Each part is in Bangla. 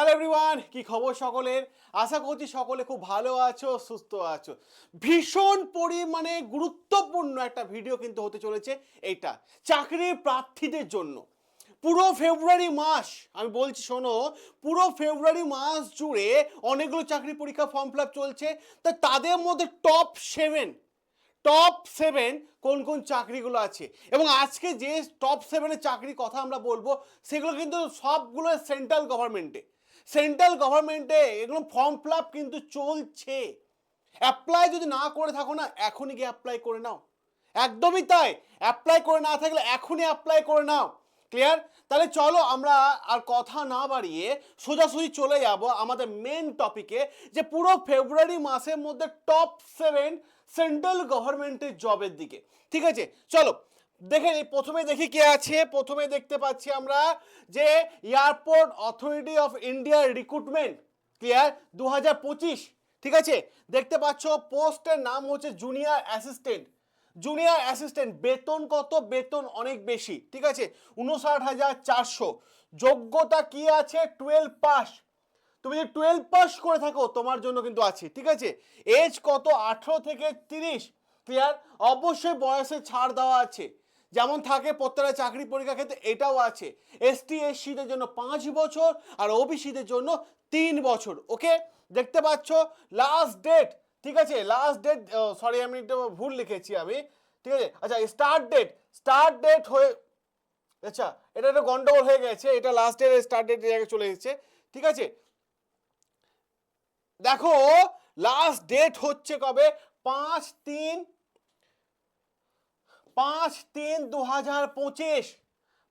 হ্যালো এভরিওয়ান কি খবর সকলের? আশা করছি সকলে খুব ভালো আছো, সুস্থ আছো। ভীষণ পরিমাণে গুরুত্বপূর্ণ একটা ভিডিও কিন্তু হতে চলেছে এইটা, চাকরির প্রার্থীদের জন্য। পুরো ফেব্রুয়ারি মাস, আমি বলছি শোনো, পুরো ফেব্রুয়ারি মাস জুড়ে অনেকগুলো চাকরি পরীক্ষা ফর্ম ফিল চলছে। তা তাদের মধ্যে টপ সেভেন টপ সেভেন কোন কোন চাকরিগুলো আছে? এবং আজকে যে টপ সেভেনের চাকরির কথা আমরা বলব, সেগুলো কিন্তু সবগুলো সেন্ট্রাল গভর্নমেন্টে সেন্ট্রাল গভর্নমেন্টে এগুলো ফর্ম ফিল কিন্তু চলছে। অ্যাপ্লাই যদি না করে থাকো না, এখনই গিয়ে অ্যাপ্লাই করে নাও। একদমই তাই। অ্যাপ্লাই করে না থাকলে এখনই অ্যাপ্লাই করে নাও। ক্লিয়ার তাহলে চলো আমরা আর কথা না বাড়িয়ে সোজাসুজি চলে যাব আমাদের মেন টপিকে যে পুরো ফেব্রুয়ারি মাসের মধ্যে টপ সেভেন সেন্ট্রাল গভর্নমেন্টের জবের দিকে। ঠিক আছে? চলো দেখে নিই প্রথমে দেখি কে আছে। প্রথমে দেখতে পাচ্ছি আমরা যে এয়ারপোর্ট অথরিটি অফ ইন্ডিয়ার রিক্রুটমেন্ট, ক্লিয়ার? দু হাজার পঁচিশ, ঠিক আছে? দেখতে পাচ্ছ পোস্টের নাম হচ্ছে জুনিয়র অ্যাসিস্ট্যান্ট। জুনিয়র অ্যাসিস্ট্যান্ট, বেতন কত? বেতন অনেক বেশি, ঠিক আছে? উনষাট হাজার চারশো। যোগ্যতা কি আছে? Twelve pass. তুমি যদি টুয়েলভ পাস করে থাকো, তোমার জন্য কিন্তু আছে, ঠিক আছে? এজ কত? আঠেরো থেকে তিরিশ, ক্লিয়ার? অবশ্যই বয়সে ছাড় দেওয়া আছে। যেমন থাকে প্রত্যেকটা চাকরি পরীক্ষা ক্ষেত্রে, এটাও আছে। এসটি এসসিদের জন্য পাঁচ বছর আর ওবিসিদের জন্য তিন বছর ওকে দেখতে পাচ্ছ লাস্ট ডেট ঠিক আছে? লাস্ট ডেট সরি আমি একটু ভুল লিখেছি আমি, ঠিক আছে? আচ্ছা স্টার্ট ডেট স্টার্ট ডেট হয়ে আচ্ছা এটা একটা গন্ডগোল হয়ে গেছে, এটা লাস্ট ডেট স্টার্ট ডেট জায়গায় চলে এসেছে, ঠিক আছে? দেখো লাস্ট ডেট হচ্ছে কবে? পাঁচ, তিন পাঁচ তিন দু হাজার পঁচিশ,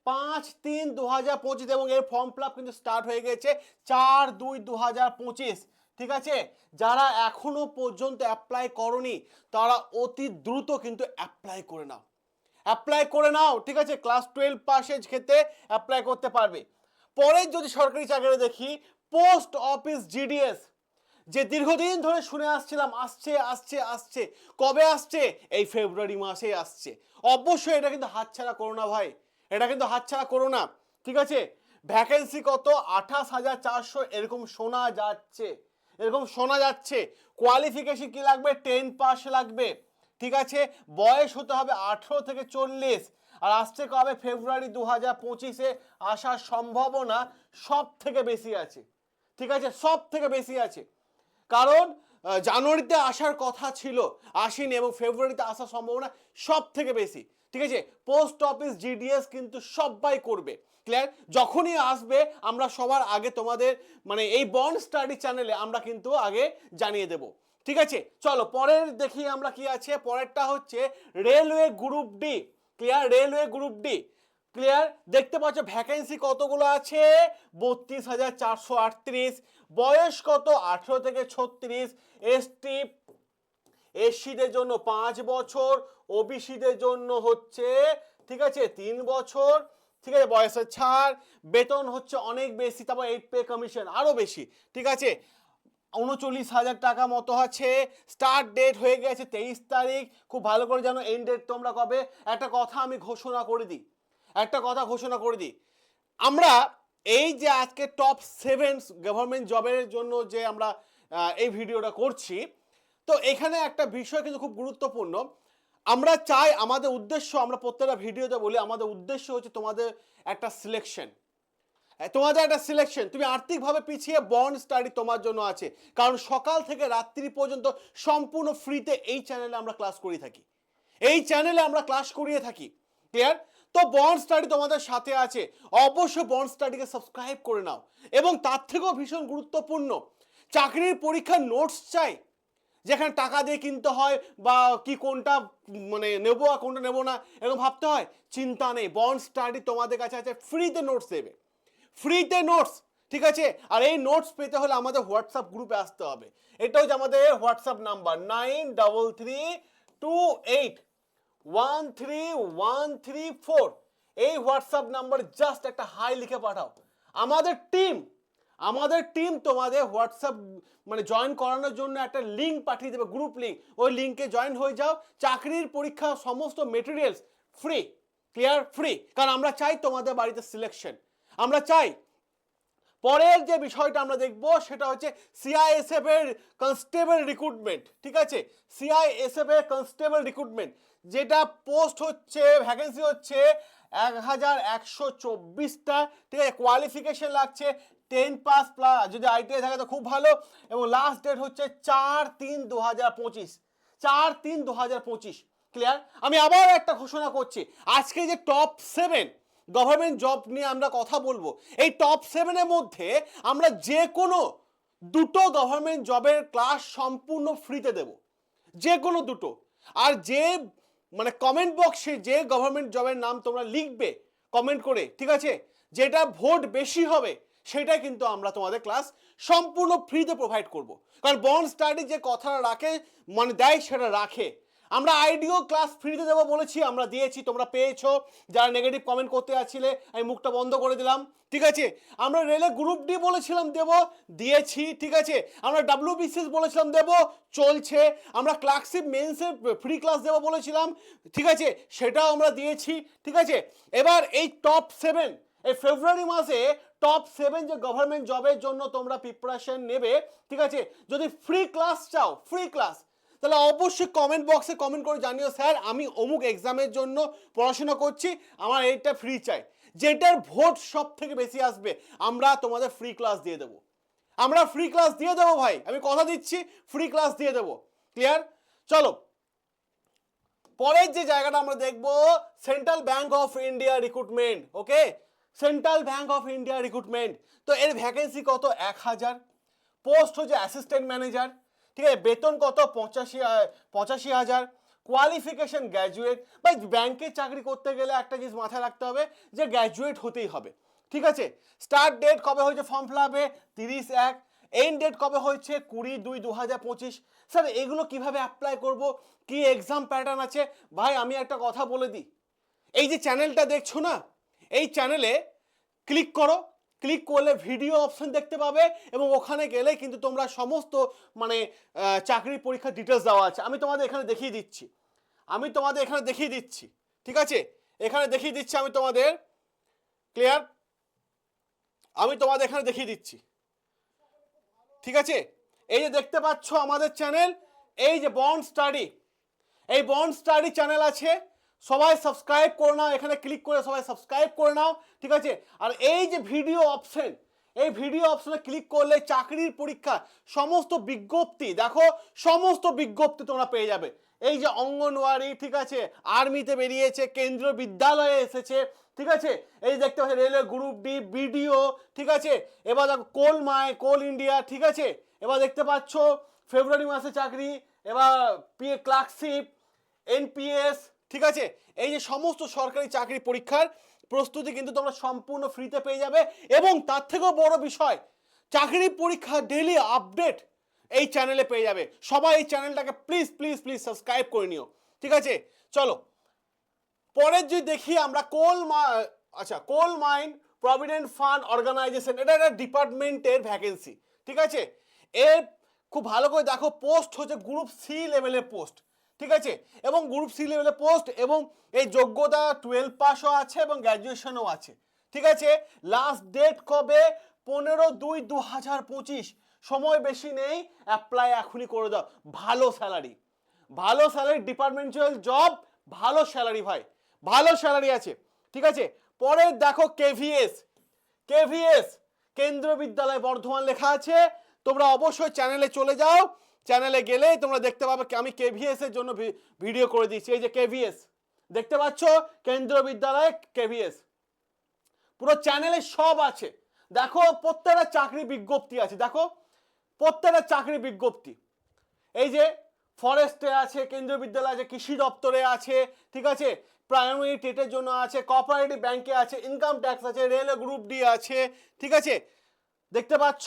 পাঁচ তিন দু হাজার পঁচিশ এবং এর ফর্ম ফিল কিন্তু স্টার্ট হয়ে গেছে চার দুই দু হাজার পঁচিশ, ঠিক আছে? যারা এখনও পর্যন্ত অ্যাপ্লাই করনি, তারা অতি দ্রুত কিন্তু অ্যাপ্লাই করে নাও। অ্যাপ্লাই করে নাও, ঠিক আছে? ক্লাস টুয়েলভ পাসের ক্ষেত্রে অ্যাপ্লাই করতে পারবে। পরে যদি সরকারি চাকরি দেখি পোস্ট অফিস জিডিএস যে দীর্ঘদিন ধরে শুনে আসছিলাম, আসছে আসছে আসছে, কবে আসছে? এই ফেব্রুয়ারি মাসে আসছে। অবশ্যই এটা কিন্তু হাতছাড়া করো না ভাই। এটা কিন্তু হাতছাড়া করো না। ঠিক আছে? ভ্যাকেন্সি কত? আঠাশ হাজার চারশো এরকম শোনা যাচ্ছে। এরকম শোনা যাচ্ছে। কোয়ালিফিকেশন কি লাগবে? টেন পাস লাগবে। ঠিক আছে? বয়স হতে হবে আঠেরো থেকে চল্লিশ। আর আসছে কবে? ফেব্রুয়ারি দু হাজার পঁচিশে। আসার সম্ভাবনা সব থেকে বেশি আছে। ঠিক আছে? সব থেকে বেশি আছে। কারণ জানুয়ারিতে আসার কথা ছিল, আসেনি এবং ফেব্রুয়ারিতে আসার সম্ভাবনা সব থেকে বেশি। ঠিক আছে? পোস্ট অফিস, জিডিএস কিন্তু সবাই করবে। ক্লিয়ার? যখনই আসবে, আমরা সবার আগে তোমাদের মানে এই বন্ড স্টাডি চ্যানেলে আমরা কিন্তু আগে জানিয়ে দেব। ঠিক আছে? চলো, পরের দেখি আমরা কি আছে। পরেরটা হচ্ছে railway group D. Clear? Railway group D. Clear দেখতে পাচ্ছ ভ্যাকেন্সি কতগুলো আছে? বত্রিশ হাজার চারশো আটত্রিশ। বয়স কত? আঠেরো থেকে ছত্রিশ। এসটি এসসিদের জন্য পাঁচ বছর। ওবিসিদের জন্য হচ্ছে, ঠিক আছে, তিন বছর। ঠিক আছে, বয়সের ছাড়। বেতন হচ্ছে অনেক বেশি, তারপর এইট পে কমিশন আরও বেশি। ঠিক আছে, উনচল্লিশ হাজার টাকা মতো আছে। স্টার্ট ডেট হয়ে গেছে তেইশ তারিখ। খুব ভালো করে জানো এন্ড ডেট তোমরা কবে? একটা কথা আমি ঘোষণা করে দিই। একটা কথা ঘোষণা করে দিই। আমরা এই যে আজকে টপ সেভেন গভর্নমেন্ট জবের জন্য যে আমরা এই ভিডিওটা করছি, তো এখানে একটা বিষয় কিন্তু খুব গুরুত্বপূর্ণ। আমরা চাই আমাদের উদ্দেশ্য, আমরা প্রত্যেকটা ভিডিওতে বলি, আমাদের উদ্দেশ্য হচ্ছে তোমাদের একটা সিলেকশন তোমাদের একটা সিলেকশন তুমি আর্থিকভাবে পিছিয়ে বন্ড স্টাডি তোমার জন্য আছে। কারণ সকাল থেকে রাত্রি পর্যন্ত সম্পূর্ণ ফ্রিতে এই চ্যানেলে আমরা ক্লাস করিয়ে থাকি। এই চ্যানেলে আমরা ক্লাস করিয়ে থাকি। ক্লিয়ার তো বন্ড স্টাডি তোমাদের সাথে আছে। অবশ্যই বন্ড স্টাডিকে সাবস্ক্রাইব করে নাও। এবং তার থেকেও ভীষণ গুরুত্বপূর্ণ, চাকরির পরীক্ষার নোটস চাই। যেখানে টাকা দিয়ে কিনতে হয় বা কি কোনটা মানে নেব আর কোনটা নেব না, এরকম ভাবতে হয়, চিন্তা নেই। বন্ড স্টাডি তোমাদের কাছে আছে ফ্রিতে নোটস দেবে। ফ্রিতে নোটস ঠিক আছে? আর এই নোটস পেতে হলে আমাদের হোয়াটসঅ্যাপ গ্রুপে আসতে হবে। এটা হচ্ছে আমাদের WhatsApp number nine double three two eight one three one three four এই হোয়াটসঅ্যাপ নাম্বার জাস্ট একটা হাই লিখে পাঠাও। আমাদের টিম আমাদের টিম তোমাদের হোয়াটসঅ্যাপ মানে জয়েন করানোর জন্য একটা লিঙ্ক পাঠিয়ে দেবে গ্রুপ লিঙ্ক ওই লিঙ্কে জয়েন হয়ে যাও। চাকরির পরীক্ষা সমস্ত মেটেরিয়ালস ফ্রি ক্লিয়ার ফ্রি কারণ আমরা চাই তোমাদের বাড়িতে সিলেকশন আমরা চাই পরের যে বিষয়টা আমরা দেখব, সেটা হচ্ছে সিআইএসএফ এর কনস্টেবল রিক্রুটমেন্ট ঠিক আছে? সিআইএসএফ এর কনস্টেবল রিক্রুটমেন্ট যেটা পোস্ট হচ্ছে ভ্যাকেন্সি হচ্ছে এক হাজার একশো চব্বিশটা। ঠিক আছে কোয়ালিফিকেশন লাগছে টেন পাস প্লাস যদি আইটিআই থাকে তো খুব ভালো। এবং লাস্ট ডেট হচ্ছে চার তিন দু হাজার পঁচিশ। চার তিন দু হাজার পঁচিশ ক্লিয়ার আমি আবার একটা ঘোষণা করছি। আজকে যে টপ সেভেন গভর্নমেন্ট জব নিয়ে আমরা কথা বলব, এই টপ সেভেনের মধ্যে আমরা যে কোনো দুটো গভর্নমেন্ট জবের ক্লাস সম্পূর্ণ ফ্রিতে দেব। যে কোনো দুটো। আর যে মানে কমেন্ট বক্সে যে গভর্নমেন্ট জবের নাম তোমরা লিখবে কমেন্ট করে, ঠিক আছে? যেটা ভোট বেশি হবে সেটাই কিন্তু আমরা তোমাদের ক্লাস সম্পূর্ণ ফ্রিতে প্রোভাইড করব। কারণ বন্ড স্টাডি যে কথাটা রাখে মানে দেয় সেটা রাখে। আমরা আইডিও ক্লাস ফ্রিতে দেবো বলেছি, আমরা দিয়েছি, তোমরা পেয়েছ। যারা নেগেটিভ কমেন্ট করতে যাচ্ছিলে, আমি মুখটা বন্ধ করে দিলাম, ঠিক আছে? আমরা রেলে গ্রুপ ডি বলেছিলাম দেবো, দিয়েছি, ঠিক আছে? আমরা ডাব্লিউ বিসিএস বলেছিলাম দেবো, চলছে। আমরা ক্লার্কশিপ মেন্সের ফ্রি ক্লাস দেবো বলেছিলাম, ঠিক আছে? সেটাও আমরা দিয়েছি, ঠিক আছে? এবার এই টপ সেভেন এই ফেব্রুয়ারি মাসে টপ সেভেন যে গভর্নমেন্ট জবের জন্য তোমরা প্রিপারেশন নেবে, ঠিক আছে? যদি ফ্রি ক্লাস চাও ফ্রি ক্লাস তাহলে অবশ্যই কমেন্ট বক্সে কমেন্ট করে জানিও, স্যার, আমি অমুক এক্সামের জন্য পড়াশোনা করছি, আমার এইটা ফ্রি চাই। যেটার ভোট সব থেকে বেশি আসবে, আমরা তোমাদের ফ্রি ক্লাস দিয়ে দেবো। আমরা ফ্রি ক্লাস দিয়ে দেবো ভাই, আমি কথা দিচ্ছি ফ্রি ক্লাস দিয়ে দেবো। ক্লিয়ার চলো। পরের যে জায়গাটা আমরা দেখব central bank of India recruitment okay central bank of India recruitment তো এর ভ্যাকেন্সি কত? এক হাজার। পোস্ট হচ্ছে অ্যাসিস্ট্যান্ট ম্যানেজার ঠিক আছে? বেতন কত? পঁচাশি পঁচাশি হাজার। কোয়ালিফিকেশন গ্র্যাজুয়েট ভাই ব্যাংকে চাকরি করতে গেলে একটা জিনিস মাথায় রাখতে হবে যে গ্র্যাজুয়েট হতেই হবে। ঠিক আছে? স্টার্ট ডেট কবে হয়েছে? ফর্ম ফিল আপে তিরিশ এক। এন্ড ডেট কবে হয়েছে? কুড়ি দুই দু হাজার পঁচিশ। স্যার এগুলো কীভাবে অ্যাপ্লাই করব? কি এক্সাম প্যাটার্ন আছে? ভাই, আমি একটা কথা বলে দিই। এই যে চ্যানেলটা দেখছ না? এই চ্যানেলে ক্লিক করো। ক্লিক করলে ভিডিও অপশন দেখতে পাবে এবং ওখানে গেলে কিন্তু তোমরা সমস্ত মানে আহ, চাকরির পরীক্ষার ডিটেলস দেওয়া আছে। আমি তোমাদের এখানে দেখিয়ে দিচ্ছি। আমি তোমাদের এখানে দেখিয়ে দিচ্ছি। ঠিক আছে? এখানে দেখিয়ে দিচ্ছি আমি তোমাদের। ক্লিয়ার আমি তোমাদের এখানে দেখিয়ে দিচ্ছি। ঠিক আছে? এই যে দেখতে পাচ্ছ আমাদের চ্যানেল এই যে বন্ড স্টাডি এই বন্ড স্টাডি চ্যানেল আছে। সবাই সাবস্ক্রাইব করে নাও, এখানে ক্লিক করে সবাই সাবস্ক্রাইব করে নাও, ঠিক আছে? আর এই যে ভিডিও অপশন এই ভিডিও অপশনে ক্লিক করলে চাকরির পরীক্ষা, সমস্ত বিজ্ঞপ্তি, দেখো, সমস্ত বিজ্ঞপ্তি তোমরা পেয়ে যাবে। এই যে অঙ্গনওয়াড়ি, ঠিক আছে? আর্মিতে বেরিয়েছে কেন্দ্রীয় বিদ্যালয়ে এসেছে, ঠিক আছে? এই দেখতে পাচ্ছি রেলওয়ে গ্রুপ ডি বিডিও ঠিক আছে? এবার দেখো, কোল মায় কোল ইন্ডিয়া, ঠিক আছে? এবার দেখতে পাচ্ছ, ফেব্রুয়ারি মাসে চাকরি, এবার পিএ ক্লার্কশিপ এনপিএস ঠিক আছে? এই যে সমস্ত সরকারি চাকরি পরীক্ষার প্রস্তুতি কিন্তু তোমরা সম্পূর্ণ ফ্রিতে পেয়ে যাবে এবং তার থেকেও বড় বিষয়, চাকরি পরীক্ষা ডেলি আপডেট এই চ্যানেলে পেয়ে যাবে। সবাই এই চ্যানেলটাকে প্লিজ প্লিজ প্লিজ সাবস্ক্রাইব করে নিও। ঠিক আছে? চলো। পরের যদি দেখি আমরা কোল মা আচ্ছা coal mine provident fund organisation এটা একটা ডিপার্টমেন্টের ভ্যাকেন্সি ঠিক আছে? এর খুব ভালো করে দেখো পোস্ট হচ্ছে গ্রুপ সি লেভেলের পোস্ট ঠিক আছে? এবং গ্রুপ সি লেভেলের পোস্ট এবং এই যোগ্যতা টুয়েলভ পাসও আছে এবং গ্র্যাজুয়েশনও আছে। ঠিক আছে? লাস্ট ডেট কবে? পনেরো দুই দু হাজার পঁচিশ। সময় বেশি নেই অ্যাপ্লাই এখনই করে দাও। ভালো স্যালারি ভালো স্যালারি ডিপার্টমেন্টাল জব ভালো স্যালারি ভাই। ভালো স্যালারি আছে। ঠিক আছে? পরে দেখো কেভিএস কেভিএস কেন্দ্রীয় বিদ্যালয় বর্ধমান লেখা আছে। তোমরা অবশ্যই চ্যানেলে চলে যাও। চ্যানেলে গেলেই তোমরা দেখতে পাবে আমি কেভিএস এর জন্য ভিডিও করে দিচ্ছি এই যে কেভিএস দেখতে পাচ্ছ? কেন্দ্রীয় বিদ্যালয়ে কেভিএস পুরো চ্যানেলে সব আছে। দেখো, প্রত্যেকটা চাকরি বিজ্ঞপ্তি আছে। দেখো, প্রত্যেকটা চাকরি বিজ্ঞপ্তি। এই যে ফরেস্টে আছে, কেন্দ্রীয় বিদ্যালয় আছে, কৃষি দপ্তরে আছে, ঠিক আছে? প্রাইমারি টেটের জন্য আছে কোঅপারেটিভ ব্যাংকে আছে ইনকাম ট্যাক্স আছে রেলওয়ে গ্রুপ ডি আছে, ঠিক আছে? দেখতে পাচ্ছ?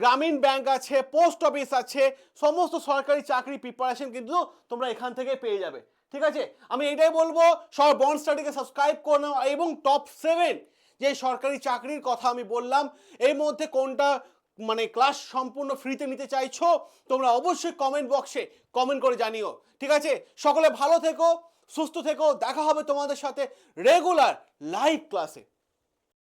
গ্রামীণ ব্যাংক আছে, পোস্ট অফিস আছে, সমস্ত সরকারি চাকরি প্রিপারেশন কিন্তু তোমরা এখান থেকে পেয়ে যাবে। ঠিক আছে? আমি এটাই বলব সব বন্ড স্টাডিকে সাবস্ক্রাইব করে নাও এবং টপ সেভেন যে সরকারি চাকরির কথা আমি বললাম, এর মধ্যে কোনটা মানে ক্লাস সম্পূর্ণ ফ্রিতে নিতে চাইছো, তোমরা অবশ্যই কমেন্ট বক্সে কমেন্ট করে জানিও। ঠিক আছে? সকলে ভালো থেকো, সুস্থ থেকো, দেখা হবে তোমাদের সাথে রেগুলার লাইভ ক্লাসে